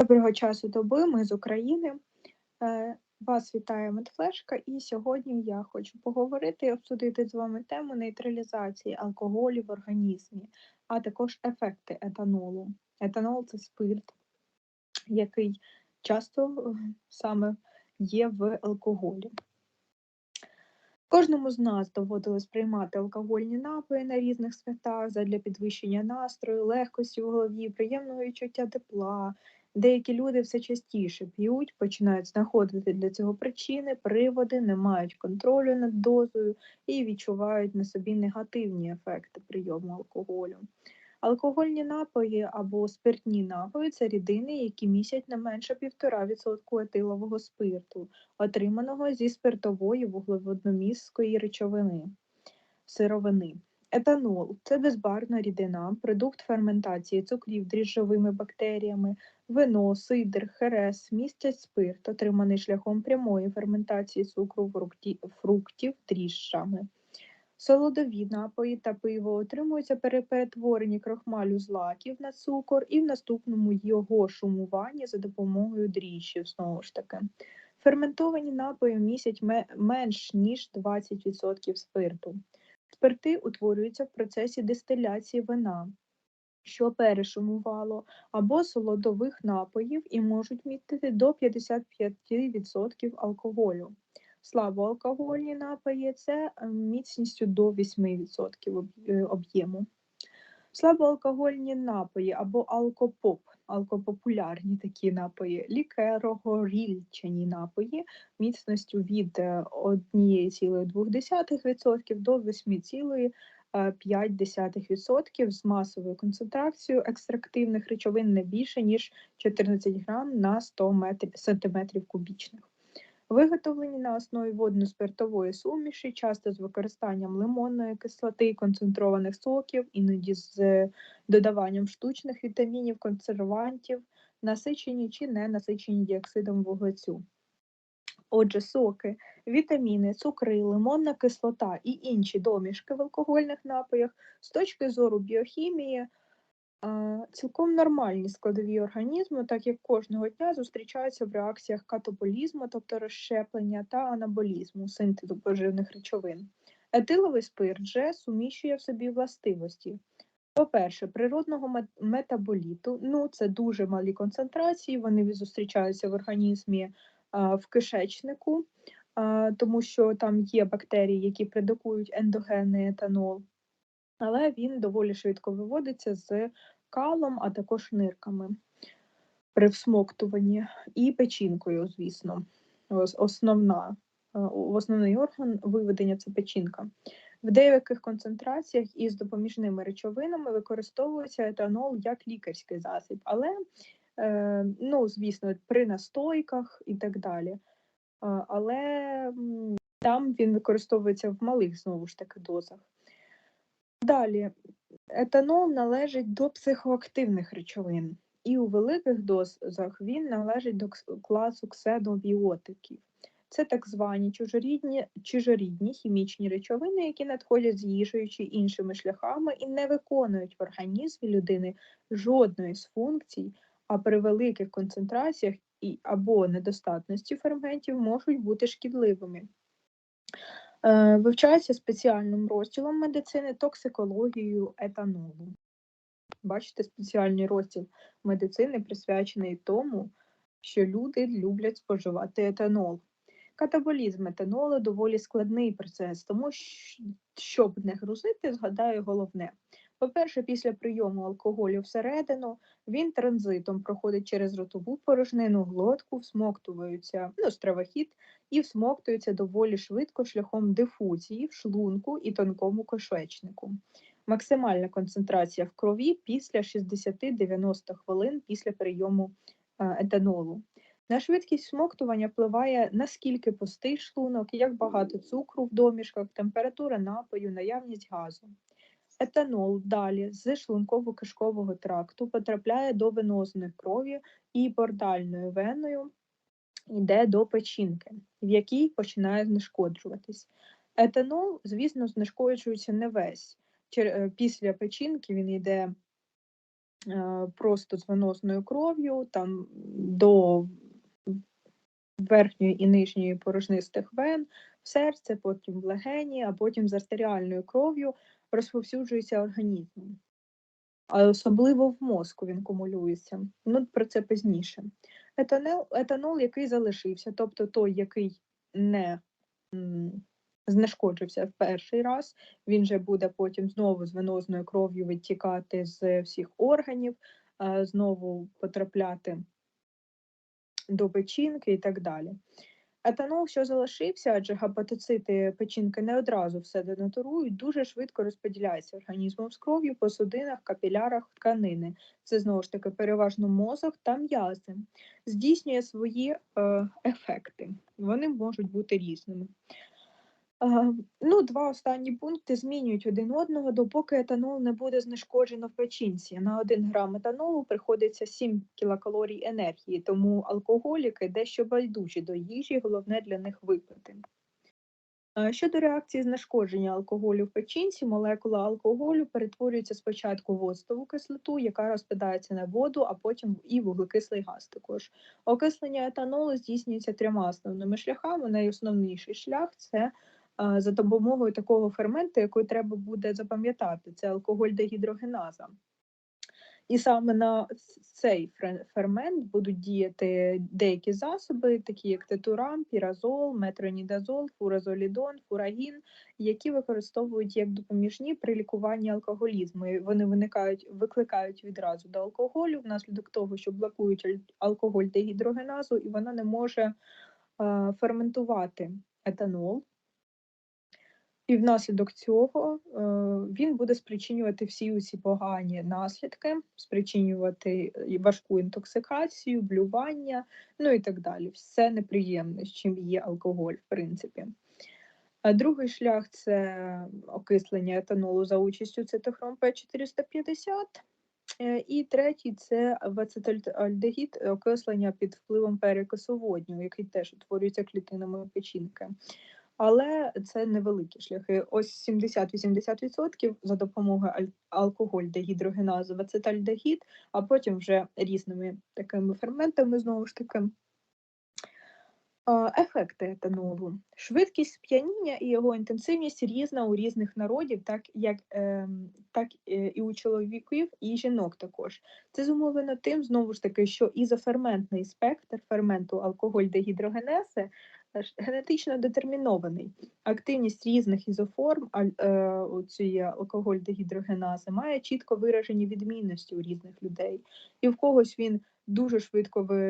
Доброго часу доби, ми з України. Е, Вас вітає Медфлешка, і сьогодні я хочу поговорити і обсудити з вами тему нейтралізації алкоголю в організмі, а також ефекти етанолу. Етанол це спирт, який часто е, саме є в алкоголі. Кожному з нас доводилось приймати алкогольні напої на різних святах задля підвищення настрою, легкості в голові, приємного відчуття тепла. Деякі люди все частіше п'ють, починають знаходити для цього причини, приводи, не мають контролю над дозою і відчувають на собі негативні ефекти прийому алкоголю. Алкогольні напої або спиртні напої це рідини, які містять не менше 1,5% етилового спирту, отриманого зі спиртової вуглеводномісткої речовини сировини. Етанол це безбарна рідина, продукт ферментації цукрів дріжджовими бактеріями, вино, сидр, херес містять спирт, отриманий шляхом прямої ферментації цукру фруктів дріжджами. Солодові напої та пиво отримуються при перетворенні крохмалю з лаків на цукор і в наступному його шумуванні за допомогою дріжджів, знову ж таки. Ферментовані напої містять менш ніж 20% спирту. Спирти утворюються в процесі дистиляції вина, що перешумувало, або солодових напоїв і можуть містити до 55% алкоголю. Слабоалкогольні напої це е, міцністю до 8% е, об'єму. Слабоалкогольні напої або алкопоп, алкопопулярні такі напої, лікерогорільчані напої міцністю від 1,2% е, до 8,5% з масовою концентрацією екстрактивних речовин не більше, ніж 14 грам на 100 см кубічних. Виготовлені на основі водно-спиртової суміші, часто з використанням лимонної кислоти, концентрованих соків, іноді з додаванням штучних вітамінів, консервантів, насичені чи не насичені діоксидом вуглецю. Отже, соки, вітаміни, цукри, лимонна кислота і інші домішки в алкогольних напоях з точки зору біохімії Цілком нормальні складові організму, так як кожного дня зустрічаються в реакціях катаболізму, тобто розщеплення та анаболізму, синтезу поживних речовин. Етиловий спирт же суміщує в собі властивості. По-перше, природного метаболіту, ну це дуже малі концентрації, вони зустрічаються в організмі в кишечнику, тому що там є бактерії, які предикують ендогенний етанол але він доволі швидко виводиться з калом, а також нирками при всмоктуванні і печінкою, звісно. Основна, е, Основний орган виведення це печінка. В деяких концентраціях із допоміжними речовинами використовується етанол як лікарський засіб, але, е, ну, звісно, при настойках і так далі. Е, але там він використовується в малих знову ж таки дозах. Далі, етанол належить до психоактивних речовин, і у великих дозах він належить до класу ксенобіотиків. Це так звані чужорідні чужорідні хімічні речовини, які надходять з їжею чи іншими шляхами і не виконують в організмі людини жодної з функцій, а при великих концентраціях і або недостатності ферментів можуть бути шкідливими. Е, вивчається спеціальним розділом медицини токсикологією етанолу. Бачите, спеціальний розділ медицини присвячений тому, що люди люблять споживати етанол. Катаболізм етанолу доволі складний процес, тому щоб не грузити, згадаю головне. По-перше, після прийому алкоголю всередину він транзитом проходить через ротову порожнину, глотку, всмоктується ну, стравохід і всмоктується доволі швидко шляхом дифузії в шлунку і тонкому кишечнику. Максимальна концентрація в крові після 60-90 хвилин після прийому етанолу. На швидкість всмоктування впливає наскільки пустий шлунок, як багато цукру в домішках, температура напою, наявність газу. Етанол далі з шлунково-кишкового тракту потрапляє до венозної крові і портальною веною йде до печінки, в якій починає знешкоджуватись. Етанол, звісно, знешкоджується не весь. Е, після печінки він йде е, просто з венозною кров'ю там до верхньої і нижньої порожнистих вен, в серце, потім в легені, а потім з артеріальною кров'ю розповсюджується організмом. А особливо в мозку він кумулюється. Ну, про це пізніше. Етанол, етанол, який залишився, тобто той, який не знешкоджився в перший раз, він же буде потім знову з венозною кров'ю відтікати з всіх органів, знову потрапляти до печінки і так далі. Етанол, що залишився, адже гепатоцити печінки не одразу все денатурують, дуже швидко розподіляється організмом з кров'ю по судинах, капілярах, тканини. Це знову ж таки переважно мозок та м'язи. Здійснює свої е, ефекти. Вони можуть бути різними. Ну, Два останні пункти змінюють один одного, допоки етанол не буде знешкоджено в печінці. На 1 грам етанолу приходиться 7 кілокалорій енергії, тому алкоголіки дещо байдужі до їжі, головне для них випити. Щодо реакції знешкодження алкоголю в печінці, молекула алкоголю перетворюється спочатку в оцтову кислоту, яка розпадається на воду, а потім і вуглекислий газ також. Окислення етанолу здійснюється трьома основними шляхами. Найосновніший шлях це за допомогою такого ферменту, який треба буде запам'ятати, це алкоголь дегідрогеназа. І саме на цей фермент будуть діяти деякі засоби, такі як тетурам, піразол, метронідазол, фуразолідон, фурагін, які використовують як допоміжні при лікуванні алкоголізму. І Вони виникають, викликають відразу до алкоголю внаслідок того, що блокують алкоголь дегідрогеназу, і вона не може ферментувати етанол. І внаслідок цього е, він буде спричинювати всі ці погані наслідки, спричинювати важку інтоксикацію, блювання, ну і так далі. Все неприємне, з чим є алкоголь, в принципі. А другий шлях це окислення етанолу за участю цитохром П450. Е, І третій це вацетальдегід, окислення під впливом перекису водню, який теж утворюється клітинами печінки. Але це невеликі шляхи. Ось 70-80% за допомогою алкоголь дегідрогеназу, ацетальдегід, а потім вже різними такими ферментами знову ж таки. Ефекти етанолу. Швидкість сп'яніння і його інтенсивність різна у різних народів, так як ем, так е, і у чоловіків, і жінок також. Це зумовлено тим, знову ж таки, що ізоферментний спектр ферменту алкоголь дегідрогенези ж генетично детермінований. Активність різних ізоформ е, цієї алкоголь дегідрогенази має чітко виражені відмінності у різних людей. І в когось він дуже швидко ви,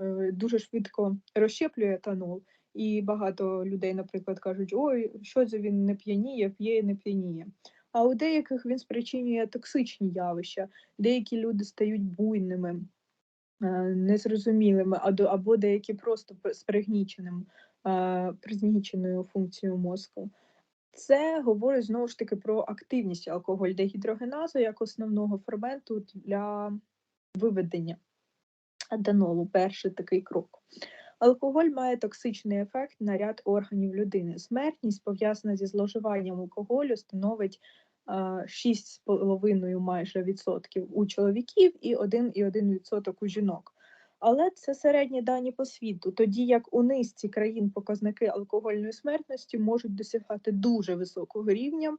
е, дуже швидко розщеплює етанол. І багато людей, наприклад, кажуть, ой, що це він не п'яніє, п'є не п'яніє. А у деяких він спричинює токсичні явища, деякі люди стають буйними, незрозумілими, а до- або деякі просто з пригніченим, е, пригніченою функцією мозку. Це говорить знову ж таки про активність алкоголь дегідрогеназу як основного ферменту для виведення аденолу, перший такий крок. Алкоголь має токсичний ефект на ряд органів людини. Смертність, пов'язана зі зловживанням алкоголю, становить 6,5 майже відсотків у чоловіків і 1,1 відсоток у жінок. Але це середні дані по світу, тоді як у низці країн показники алкогольної смертності можуть досягати дуже високого рівня.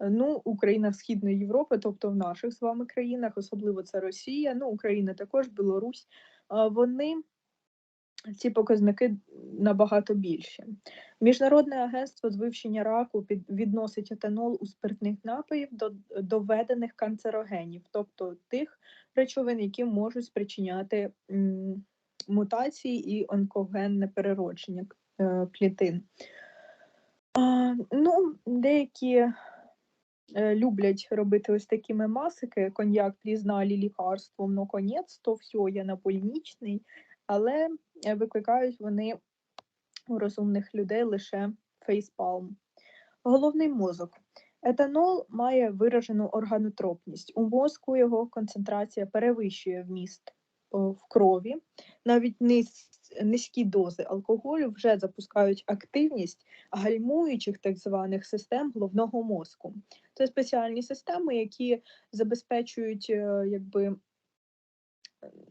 Ну, у країнах Східної Європи, тобто в наших з вами країнах, особливо це Росія, ну Україна також, Білорусь, вони ці показники набагато більші. Міжнародне агентство з вивчення раку відносить етанол у спиртних напоїв до доведених канцерогенів, тобто тих речовин, які можуть спричиняти мутації і онкогенне переродження е, клітин. А, ну, деякі е, люблять робити ось такі мемасики. Коньяк признали лікарством, ну конець, то все, я на больничний, але викликають вони у розумних людей лише фейспалм. Головний мозок. Етанол має виражену органотропність. У мозку його концентрація перевищує вміст в крові. Навіть низ, низькі дози алкоголю вже запускають активність гальмуючих так званих систем головного мозку. Це спеціальні системи, які забезпечують е, якби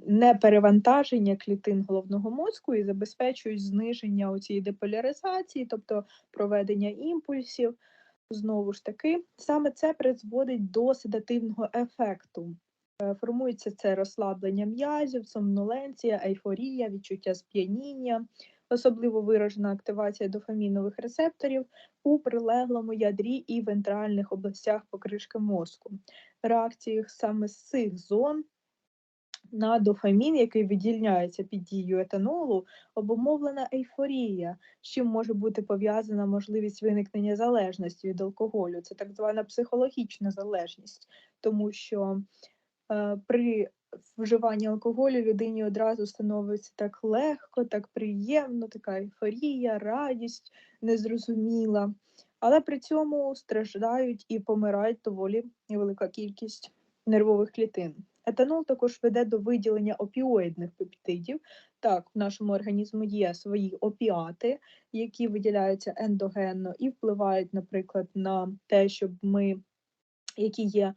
неперевантаження клітин головного мозку і забезпечують зниження цієї деполяризації, тобто проведення імпульсів. Знову ж таки, саме це призводить до седативного ефекту. Е, формується це розслаблення м'язів, сомноленція, ейфорія, відчуття сп'яніння, особливо виражена активація дофамінових рецепторів у прилеглому ядрі і вентральних областях покришки мозку. Реакції саме з цих зон на дофамін, який виділяється під дією етанолу, обумовлена ейфорія, з чим може бути пов'язана можливість виникнення залежності від алкоголю. Це так звана психологічна залежність, тому що е, при вживанні алкоголю людині одразу становиться так легко, так приємно, така ейфорія, радість незрозуміла. Але при цьому страждають і помирають доволі велика кількість нервових клітин. Етанол також веде до виділення опіоїдних пептидів. Так, в нашому організму є свої опіати, які виділяються ендогенно і впливають, наприклад, на те, щоб ми, які є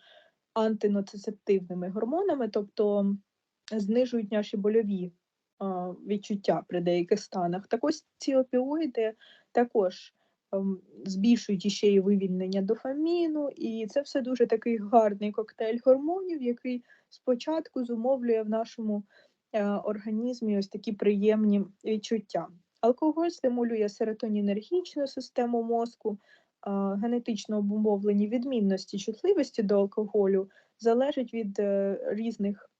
антиноцисептивними гормонами, тобто знижують наші больові відчуття при деяких станах. Так ось ці опіоїди також ем, збільшують іще і вивільнення дофаміну, і це все дуже такий гарний коктейль гормонів, який спочатку зумовлює в нашому е, організмі ось такі приємні відчуття. Алкоголь стимулює серотонінергічну систему мозку, генетично обумовлені відмінності чутливості до алкоголю залежать від е, різних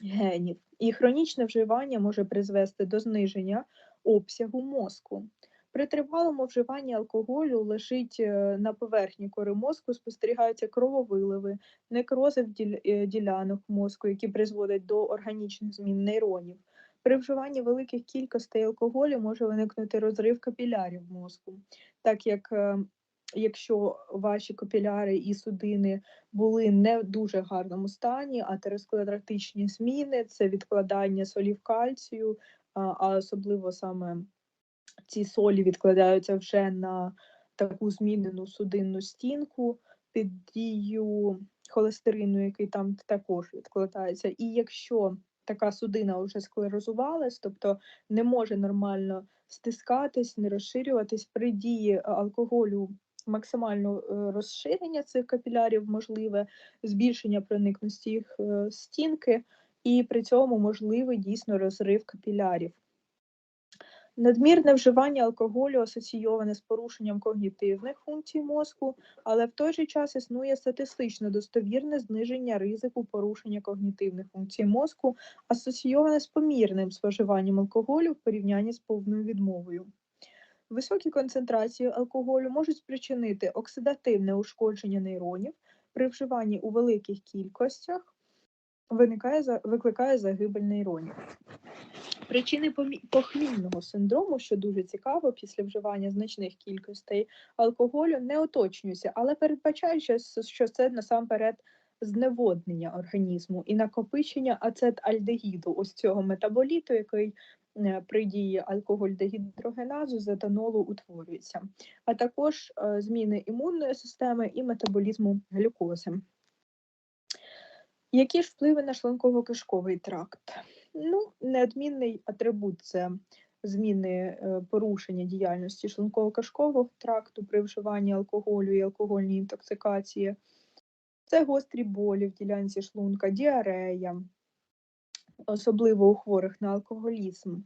генів, і хронічне вживання може призвести до зниження обсягу мозку. При тривалому вживанні алкоголю лежить е, на поверхні кори мозку, спостерігаються крововиливи, некрози е, ділянок мозку, які призводять до органічних змін нейронів. При вживанні великих кількостей алкоголю може виникнути розрив капілярів мозку, так як якщо ваші капіляри і судини були не в дуже гарному стані, атеросклеротичні зміни, це відкладання солів кальцію, а особливо саме ці солі відкладаються вже на таку змінену судинну стінку під дію холестерину, який там також відкладається. І якщо така судина вже склерозувалась, тобто не може нормально стискатись, не розширюватись при дії алкоголю максимальне розширення цих капілярів можливе, збільшення проникності їх е, стінки, і при цьому можливий дійсно розрив капілярів. Надмірне вживання алкоголю асоційоване з порушенням когнітивних функцій мозку, але в той же час існує статистично достовірне зниження ризику порушення когнітивних функцій мозку, асоційоване з помірним споживанням алкоголю в порівнянні з повною відмовою. Високі концентрації алкоголю можуть спричинити оксидативне ушкодження нейронів при вживанні у великих кількостях виникає, викликає загибель нейронів. Причини похмільного синдрому, що дуже цікаво, після вживання значних кількостей алкоголю не уточнюються, але передбачаючи, що це насамперед зневоднення організму і накопичення ацетальдегіду, ось цього метаболіту, який Е, при дії алкоголь-дегідрогеназу з етанолу утворюється, а також е, зміни імунної системи і метаболізму глюкози. Які ж впливи на шлунково-кишковий тракт? Ну, неодмінний атрибут це зміни е, порушення діяльності шлунково-кишкового тракту при вживанні алкоголю і алкогольній інтоксикації, це гострі болі в ділянці шлунка, діарея, особливо у хворих на алкоголізм.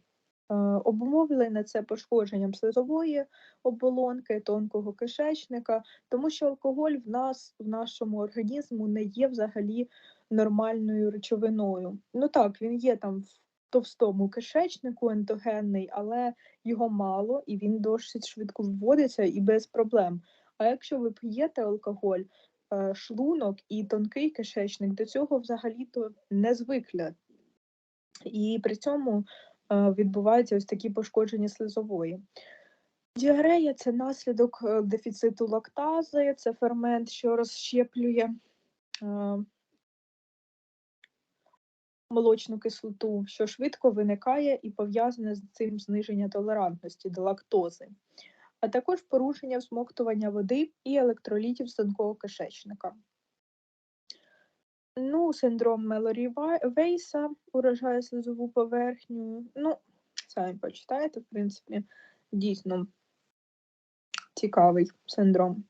Е, обумовлене це пошкодженням слизової оболонки, тонкого кишечника, тому що алкоголь в нас, в нашому організму, не є взагалі нормальною речовиною. Ну так, він є там в товстому кишечнику, ендогенний, але його мало і він досить швидко вводиться і без проблем. А якщо ви п'єте алкоголь, е, шлунок і тонкий кишечник до цього взагалі-то не звикля. І при цьому відбуваються ось такі пошкодження слизової. Діарея це наслідок е, дефіциту лактази, це фермент, що розщеплює е, молочну кислоту, що швидко виникає і пов'язане з цим зниження толерантності до лактози. а також порушення всмоктування води і електролітів з тонкого кишечника. Ну, синдром Мелорі Вейса уражає слизову поверхню. Ну, самі почитаєте, в принципі, дійсно цікавий синдром.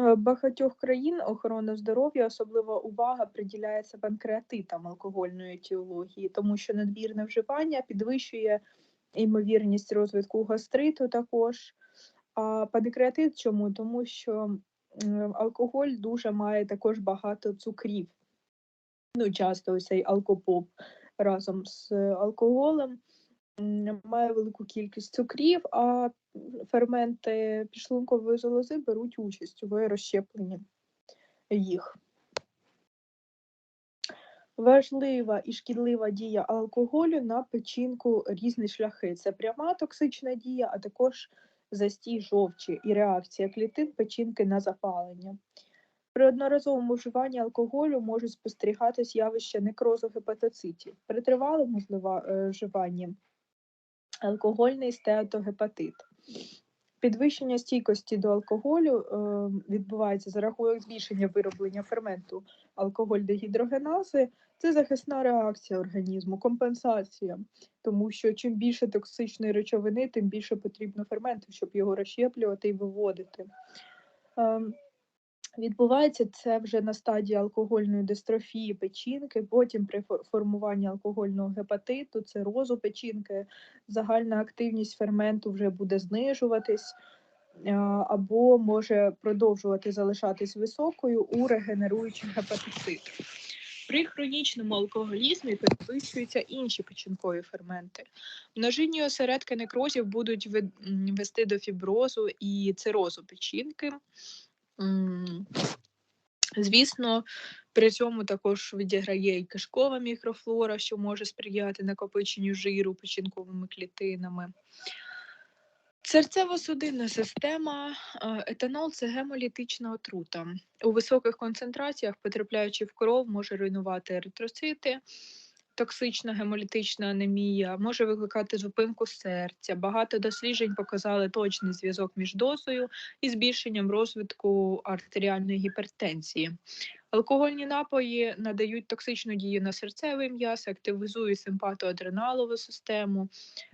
Е, Багатьох країн охорона здоров'я особлива увага приділяється панкреатитам алкогольної етіології, тому що надмірне вживання підвищує ймовірність розвитку гастриту також. А панкреатит чому? Тому що алкоголь дуже має також багато цукрів. Ну, часто цей алкопоп разом з алкоголем має велику кількість цукрів, а ферменти підшлункової залози беруть участь у розщепленні їх. Важлива і шкідлива дія алкоголю на печінку різні шляхи. Це пряма токсична дія, а також застій жовчі і реакція клітин печінки на запалення. При одноразовому вживанні алкоголю можуть спостерігатись явище некрозу гепатоцитів. При тривалому е, вживанні алкогольний стеатогепатит. Підвищення стійкості до алкоголю е, відбувається за рахунок збільшення вироблення ферменту алкоголь-дегідрогенази. Це захисна реакція організму, компенсація, тому що чим більше токсичної речовини, тим більше потрібно ферменту, щоб його розщеплювати і виводити. Ем, Відбувається це вже на стадії алкогольної дистрофії печінки, потім при формуванні алкогольного гепатиту, цирозу печінки, загальна активність ферменту вже буде знижуватись або може продовжувати залишатись високою у регенеруючих гепатоцитах. При хронічному алкоголізмі підвищуються інші печінкові ферменти. Множинні осередки некрозів будуть вести до фіброзу і цирозу печінки. Звісно, при цьому також відіграє і кишкова мікрофлора, що може сприяти накопиченню жиру печінковими клітинами. Серцево-судинна система, е, етанол це гемолітична отрута. У високих концентраціях, потрапляючи в кров, може руйнувати еритроцити. Токсична гемолітична анемія може викликати зупинку серця. Багато досліджень показали точний зв'язок між дозою і збільшенням розвитку артеріальної гіпертензії. Алкогольні напої надають токсичну дію на серцевий м'яз, активізують симпатоадреналову систему,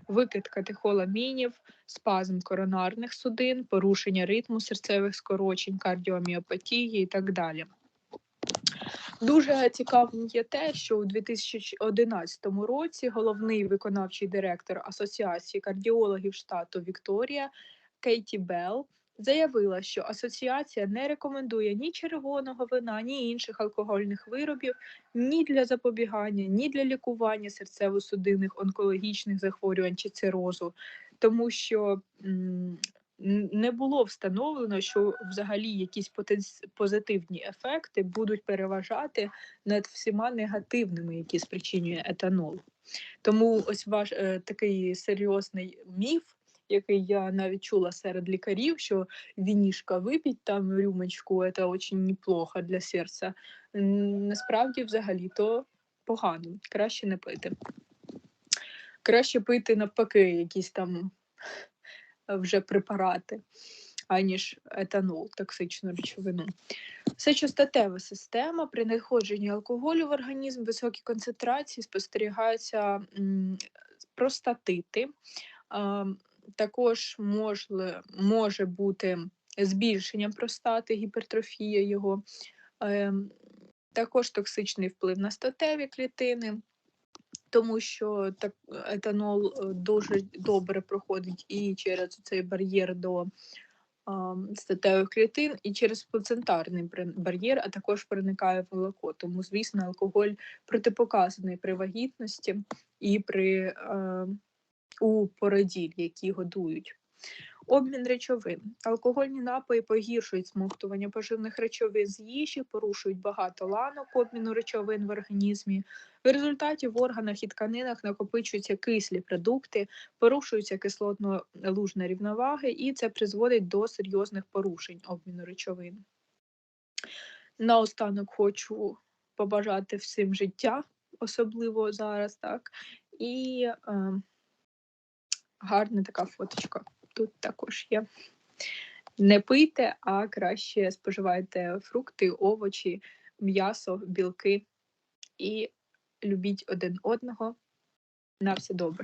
викид катехоламінів, спазм коронарних судин, порушення ритму серцевих скорочень, кардіоміопатії і так далі. Дуже цікавим є те, що у 2011 році головний виконавчий директор Асоціації кардіологів штату Вікторія Кейті Белл заявила, що асоціація не рекомендує ні червоного вина, ні інших алкогольних виробів ні для запобігання, ні для лікування серцево-судинних онкологічних захворювань чи цирозу, тому що м, не було встановлено, що взагалі якісь позитивні ефекти будуть переважати над всіма негативними, які спричинює етанол. Тому ось ваш е, такий серйозний міф, який я навіть чула серед лікарів, що вінішка випіть там рюмочку, це дуже неплохо для серця. Насправді, взагалі, то погано, краще не пити. Краще пити навпаки, якісь там вже препарати, аніж етанол, токсичну речовину. Сечостатева система при надходженні алкоголю в організм високі концентрації спостерігаються простатити. Також можли, може бути збільшення простати, гіпертрофія його, Ем, також токсичний вплив на статеві клітини, тому що так, етанол е, дуже добре проходить і через цей бар'єр до статевих клітин, і через плацентарний бар'єр, а також проникає в молоко. Тому, звісно, алкоголь протипоказаний при вагітності і при е, у породіль, які годують. Обмін речовин. Алкогольні напої погіршують смоктування поживних речовин з їжі, порушують багато ланок обміну речовин в організмі. В результаті в органах і тканинах накопичуються кислі продукти, порушується кислотно-лужна рівноваги, і це призводить до серйозних порушень обміну речовин. Наостанок хочу побажати всім життя, особливо зараз, так, і е, гарна така фоточка тут також є. Не пийте, а краще споживайте фрукти, овочі, м'ясо, білки і любіть один одного. На все добре.